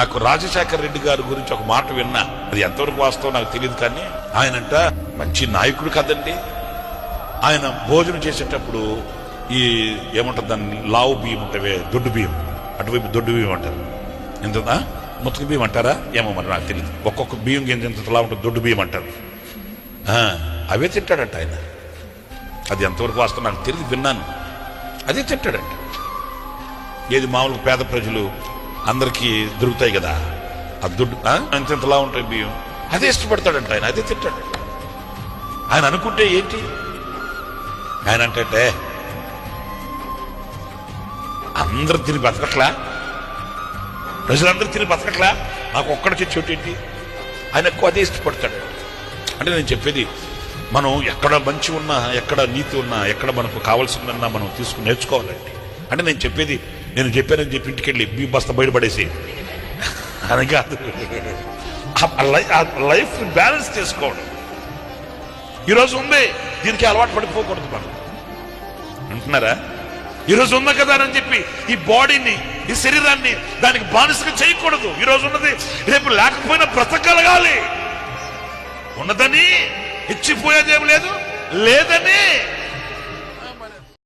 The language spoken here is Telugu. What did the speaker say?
నాకు రాజశేఖర రెడ్డి గారి గురించి ఒక మాట విన్నా. అది ఎంతవరకు వాస్తవం నాకు తెలియదు కానీ ఆయనంట మంచి నాయకుడు కదండి. ఆయన భోజనం చేసేటప్పుడు ఈ ఏమంటారు దాన్ని లావు బియ్యం ఉంటవే దొడ్డు బియ్యం. అటువైపు దొడ్డు బియ్యం అంటారు. ఎంతదా ముతక బియ్యం అంటారా? ఏమో మరి నాకు తెలియదు ఒక్కొక్క బియ్యం గింజ ఎంతలా ఉంటుంది దొడ్డు బియ్యం అంటారు. అవే తింటాడట ఆయన. అది ఎంతవరకు వాస్తవం నాకు తెలియదు విన్నాను. అదే తింటాడంట. ఏది మామూలుగా పేద ప్రజలు అందరికీ దొరుకుతాయి కదా. ఆ దుడ్డు ఆ? అంతెంతలా ఉంటాయి బియ్యం. అదే ఇష్టపడతాడంట ఆయన అదే తింటాడంట ఆయన అనుకుంటే ఏంటి? ఆయన అంటే అందరూ తిని బతకట్లా? ప్రజలందరూ తిని బతకట్లా? నాకు ఒక్కడికి చోటు ఏంటి? ఆయన ఎక్కువ అదే ఇష్టపడతాడు. అంటే నేను చెప్పేది మనం ఎక్కడ మంచి ఉన్నా ఎక్కడ నీతి ఉన్నా ఎక్కడ మనకు కావాల్సిందన్నా మనం తీసుకుని నేర్చుకోవాలండి. అంటే నేను చెప్పేది నేను చెప్పానని చెప్పి ఇంటికి వెళ్ళి మీ బస్తా బయటపడేసి. అని కాదు. లైఫ్ బ్యాలెన్స్ చేసుకోవడం. ఈరోజు ఉంది. దీనికి అలవాటు పడిపోకూడదు మనం. అంటున్నారా? ఈరోజు ఉంది కదా అని చెప్పి ఈ బాడీని ఈ శరీరాన్ని దానికి బానిసగా చేయకూడదు. ఈరోజు ఉన్నది. రేపు లేకపోయినా బ్రతకగలగాలి. ఉన్నదని ఇచ్చిపోయేదేం లేదు. లేదని